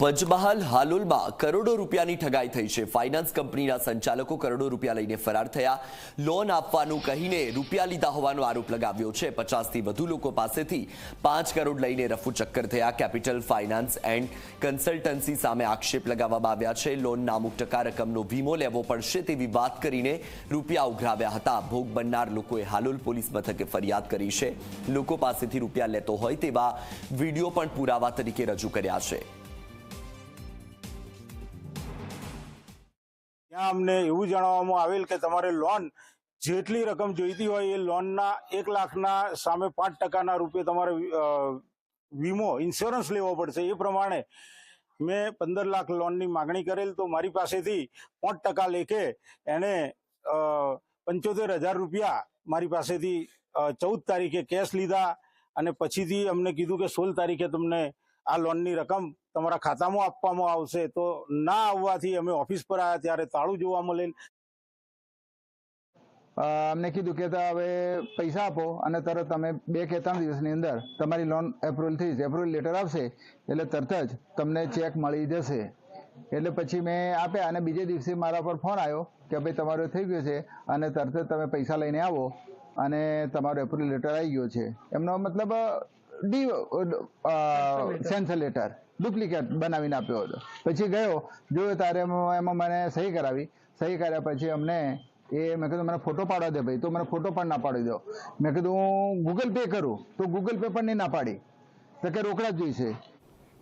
પંચમહાલ હાલોલમાં કરોડો રૂપિયાની ઠગાઈ થઈ છે. ફાઇનાન્સ કંપનીના સંચાલકો કરોડો રૂપિયા લઈને ફરાર થયા. લોન આપવાનું કહીને રૂપિયા લીધા હોવાનો આરોપ લગાવ્યો છે. પચાસથી વધુ લોકો પાસેથી પાંચ કરોડ લઈને રફુ ચક્કર થયા. કેપિટલ ફાઇનાન્સ એન્ડ કન્સલ્ટન્સી સામે આક્ષેપ લગાવવામાં આવ્યા છે. લોનના અમુક ટકા રકમનો વીમો લેવો પડશે તેવી વાત કરીને રૂપિયા ઉઘરાવ્યા હતા. ભોગ બનનાર લોકોએ હાલોલ પોલીસ મથકે ફરિયાદ કરી છે. લોકો પાસેથી રૂપિયા લેતો હોય તેવા વીડિયો પણ પુરાવા તરીકે રજૂ કર્યા છે. ત્યાં અમને એવું જણાવવામાં આવેલ કે તમારે લોન જેટલી રકમ જોઈતી હોય એ લોનના એક લાખના સામે પાંચ ટકાના રૂપે તમારે વીમો ઇન્સ્યોરન્સ લેવો પડશે. એ પ્રમાણે મેં પંદર લાખ લોનની માગણી કરેલ. તો મારી પાસેથી પાંચ ટકા લેખે એણે પંચોતેર હજાર રૂપિયા મારી પાસેથી ચૌદ તારીખે કેશ લીધા અને પછીથી અમને કીધું કે સોળ તારીખે તમને આ લોનની રકમ તમારા ખાતામાં આપવામાં આવશે તો ના આવવાથી અમે ઓફિસ પર આવ્યા ત્યારે તાળું જોવા મળેલ. અમને કીધું કે હવે પૈસા આપો અને તરત તમે બે કે ત્રણ દિવસની અંદર તમારી લોન એપ્રુવલથી જ એપ્રુવલ લેટર આવશે એટલે તરત જ તમને ચેક મળી જશે. એટલે પછી મેં આપ્યા અને બીજે દિવસે મારા પર ફોન આવ્યો કે ભાઈ તમારું થઈ ગયું છે અને તરત જ તમે પૈસા લઈને આવો અને તમારો એપ્રુવલ લેટર આવી ગયો છે. એમનો મતલબ સેન્સર લેટર ડુપ્લિકેટ બનાવીને આપ્યો હતો. પછી ગયો જોયો તારે એમાં એમાં મને સહી કરાવી. સહી કર્યા પછી અમને એ મેં કીધું મને ફોટો પાડવા દે ભાઈ. તો મને ફોટો પણ ના પાડી દો. મેં કીધું હું ગૂગલ પે કરું. તો ગૂગલ પે પણ નહીં ના પાડી. તો કે રોકડા જ જોઈશે.